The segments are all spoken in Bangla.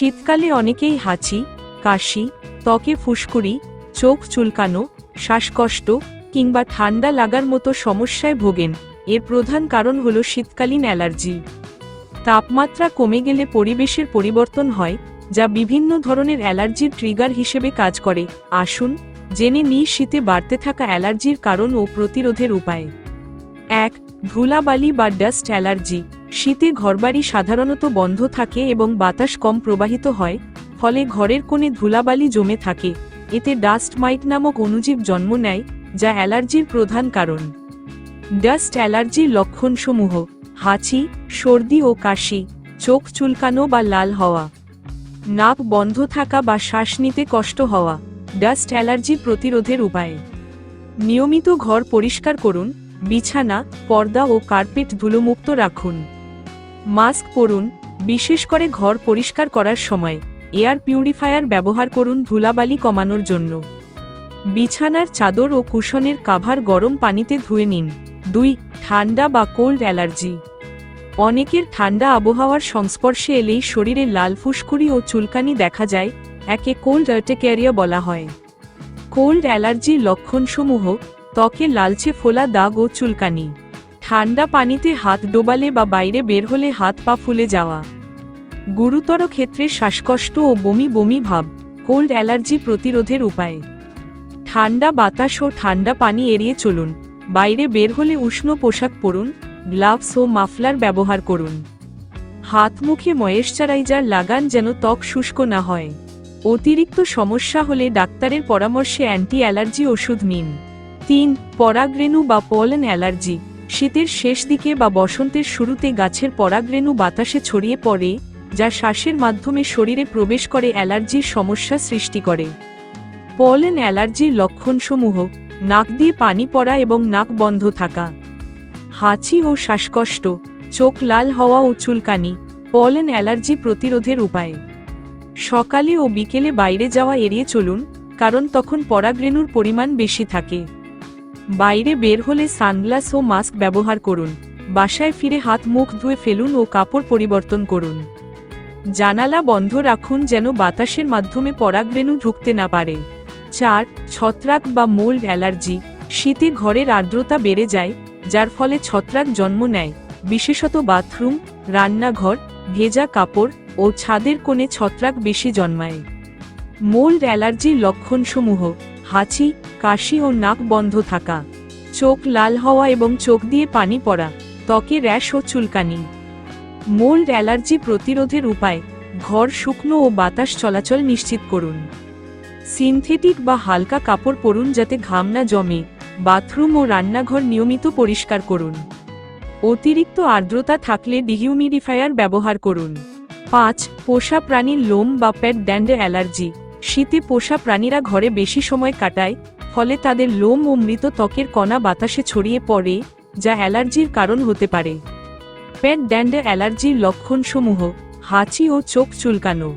শীতকালে অনেকেই হাঁচি, কাশি, ত্বকে ফুসকুড়ি, চোখ চুলকানো, শ্বাসকষ্ট কিংবা ঠান্ডা লাগার মতো সমস্যায় ভোগেন। এর প্রধান কারণ হল শীতকালীন অ্যালার্জি। তাপমাত্রা কমে গেলে পরিবেশের পরিবর্তন হয়, যা বিভিন্ন ধরনের অ্যালার্জির ট্রিগার হিসেবে কাজ করে। আসুন, জেনে নিই শীতে বাড়তে থাকা অ্যালার্জির কারণ ও প্রতিরোধের উপায়। এক, ধুলাবালি বা ডাস্ট অ্যালার্জি। শীতে ঘরবাড়ি সাধারণত বন্ধ থাকে এবং বাতাস কম প্রবাহিত হয়, ফলে ঘরের কোণে ধুলাবালি জমে থাকে। এতে ডাস্ট মাইট নামক অণুজীব জন্ম নেয়, যা অ্যালার্জির প্রধান কারণ। ডাস্ট অ্যালার্জির লক্ষণসমূহ, হাঁচি, সর্দি ও কাশি, চোখ চুলকানো বা লাল হওয়া, নাক বন্ধ থাকা বা শ্বাস নিতে কষ্ট হওয়া, ডাস্ট অ্যালার্জি প্রতিরোধের উপায়। নিয়মিত ঘর পরিষ্কার করুন, বিছানা, পর্দা ও কার্পেট ধুলোমুক্ত রাখুন। মাস্ক পরুন, বিশেষ করে ঘর পরিষ্কার করার সময়, এয়ার পিউরিফায়ার ব্যবহার করুন ধুলাবালি কমানোর জন্য। বিছানার চাদর ও কুশনের কাভার গরম পানিতে ধুয়ে নিন। দুই, ঠান্ডা বা কোল্ড অ্যালার্জি। অনেকের ঠান্ডা আবহাওয়ার সংস্পর্শে এলেই শরীরে লাল ফুসকুড়ি ও চুলকানি দেখা যায়, একে কোল্ড আর্টেক্যারিয়া বলা হয়। কোল্ড অ্যালার্জির লক্ষণসমূহ, ত্বকে লালচে ফোলা দাগ ও চুলকানি। ঠান্ডা পানিতে হাত ডোবালে বা বাইরে বের হলে হাত পা ফুলে যাওয়া। গুরুতর ক্ষেত্রে শ্বাসকষ্ট ও বমি বমি ভাব, কোল্ড অ্যালার্জি প্রতিরোধের উপায়। ঠান্ডা বাতাস ও ঠান্ডা পানি এড়িয়ে চলুন, বাইরে বের হলে উষ্ণ পোশাক পরুন, গ্লাভস ও মাফলার ব্যবহার করুন। হাত মুখে ময়েশ্চারাইজার লাগান যেন ত্বক শুষ্ক না হয়। অতিরিক্ত সমস্যা হলে ডাক্তারের পরামর্শে অ্যান্টি অ্যালার্জি ওষুধ নিন। তিন, পরাগরেণু বা পলেন অ্যালার্জি। শীতের শেষ দিকে বা বসন্তের শুরুতে গাছের পরাগরেণু বাতাসে ছড়িয়ে পড়ে, যা শ্বাসের মাধ্যমে শরীরে প্রবেশ করে অ্যালার্জির সমস্যা সৃষ্টি করে। পলেন অ্যালার্জির লক্ষণসমূহ, নাক দিয়ে পানি পড়া এবং নাক বন্ধ থাকা। হাঁচি ও শ্বাসকষ্ট, চোখ লাল হওয়া ও চুলকানি, পলেন অ্যালার্জি প্রতিরোধের উপায়। সকালে ও বিকেলে বাইরে যাওয়া এড়িয়ে চলুন, কারণ তখন পরাগরেণুর পরিমাণ বেশি থাকে। বাইরে বের হলে সানগ্লাস ও মাস্ক ব্যবহার করুন। বাসায় ফিরে হাত মুখ ধুয়ে ফেলুন ও কাপড় পরিবর্তন করুন। জানালা বন্ধ রাখুন যেন বাতাসের মাধ্যমে পরাগরেণু ঢুকতে না পারে। চার, ছত্রাক বা মোল্ড অ্যালার্জি। শীতে ঘরের আর্দ্রতা বেড়ে যায়, যার ফলে ছত্রাক জন্ম নেয়। বিশেষত বাথরুম, রান্নাঘর, ভেজা কাপড় ও ছাদের কোণে ছত্রাক বেশি জন্মায়। মোল্ড অ্যালার্জির লক্ষণসমূহ। হাঁচি, কাশি ও নাক বন্ধ থাকা। চোখ লাল হওয়া এবং চোখ দিয়ে পানি পড়া, ত্বকে র্যাশ ও চুলকানি। মোল্ড অ্যালার্জি প্রতিরোধের উপায়, ঘর শুকনো ও বাতাস চলাচল নিশ্চিত করুন। সিনথেটিক বা হালকা কাপড় পরুন যাতে ঘাম না জমে, বাথরুম ও রান্নাঘর নিয়মিত পরিষ্কার করুন। অতিরিক্ত আর্দ্রতা থাকলে ডিহিউমিডিফায়ার ব্যবহার করুন। পাঁচ, পোষা প্রাণীর লোম বা প্যাট ড্যান্ডে অ্যালার্জি। শীতে পোষা প্রাণীরা ঘরে বেশি সময় কাটায়, ফলে তাদের লোম ও মৃত ত্বকের কণা বাতাসে ছড়িয়ে পড়ে, যা অ্যালার্জির কারণ হতে পারে। প্যাট ড্যান্ডে অ্যালার্জির লক্ষণসমূহ, হাঁচি ও চোখ চুলকানো,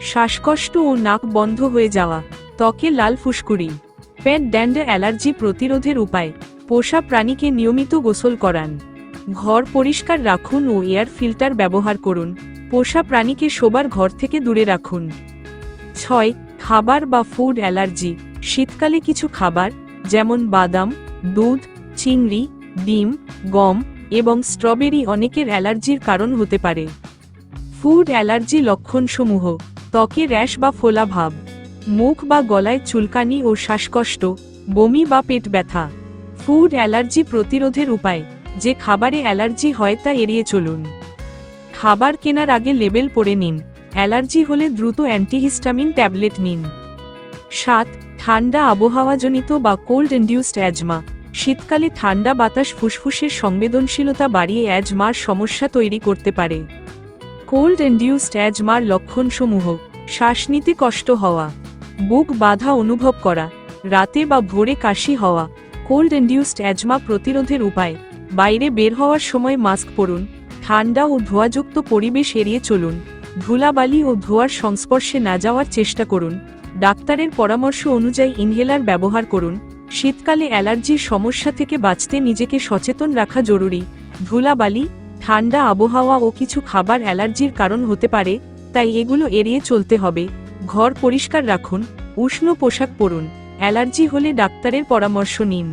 শ্বাসকষ্ট ও নাক বন্ধ হয়ে যাওয়া, ত্বকে লাল ফুসকুড়ি। প্যাট ড্যান্ডে অ্যালার্জি প্রতিরোধের উপায়, পোষা প্রাণীকে নিয়মিত গোসল করান। ঘর পরিষ্কার রাখুন ও এয়ার ফিল্টার ব্যবহার করুন। পোষা প্রাণীকে শোবার ঘর থেকে দূরে রাখুন। ছয় খাবার বা ফুড অ্যালার্জি শীতকালে কিছু খাবার, যেমন বাদাম, দুধ, চিংড়ি, ডিম, গম এবং স্ট্রবেরি অনেকের অ্যালার্জির কারণ হতে পারে। ফুড অ্যালার্জি লক্ষণসমূহ, ত্বকে র্যাশ বা ফোলা ভাব, মুখ বা গলায় চুলকানি ও শ্বাসকষ্ট, বমি বা পেট ব্যথা। ফুড অ্যালার্জি প্রতিরোধের উপায়, যে খাবারে অ্যালার্জি হয় তা এড়িয়ে চলুন। খাবার কেনার আগে লেবেল পড়ে নিন। অ্যালার্জি হলে দ্রুত অ্যান্টিহিস্টামিন ট্যাবলেট নিন। সাত, ঠান্ডা আবহাওয়াজনিত বা কোল্ড ইন্ডিউসড অ্যাজমা শীতকালে ঠান্ডা বাতাস ফুসফুসের সংবেদনশীলতা বাড়িয়ে অ্যাজমার সমস্যা তৈরি করতে পারে। কোল্ড ইন্ডিউসড অ্যাজমার লক্ষণসমূহ। শ্বাস নিতে কষ্ট হওয়া। বুক বাধা অনুভব করা। রাতে বা ভোরে কাশি হওয়া। কোল্ড ইন্ডিউসড অ্যাজমা প্রতিরোধের উপায়। বাইরে বের হওয়ার সময় মাস্ক পরুন। ঠান্ডা ও ধোয়াযুক্ত পরিবেশ এড়িয়ে চলুন। ধুলাবালি ও ধোয়ার সংস্পর্শে না যাওয়ার চেষ্টা করুন। ডাক্তারের পরামর্শ অনুযায়ী ইনহেলার ব্যবহার করুন। শীতকালে অ্যালার্জির সমস্যা থেকে বাঁচতে নিজেকে সচেতন রাখা জরুরি। ধুলাবালি, ঠান্ডা আবহাওয়া ও কিছু খাবার অ্যালার্জির কারণ হতে পারে, তাই এগুলো এড়িয়ে চলতে হবে। ঘর পরিষ্কার রাখুন, উষ্ণ পোশাক পরুন। অ্যালার্জি হলে ডাক্তারের পরামর্শ নিন।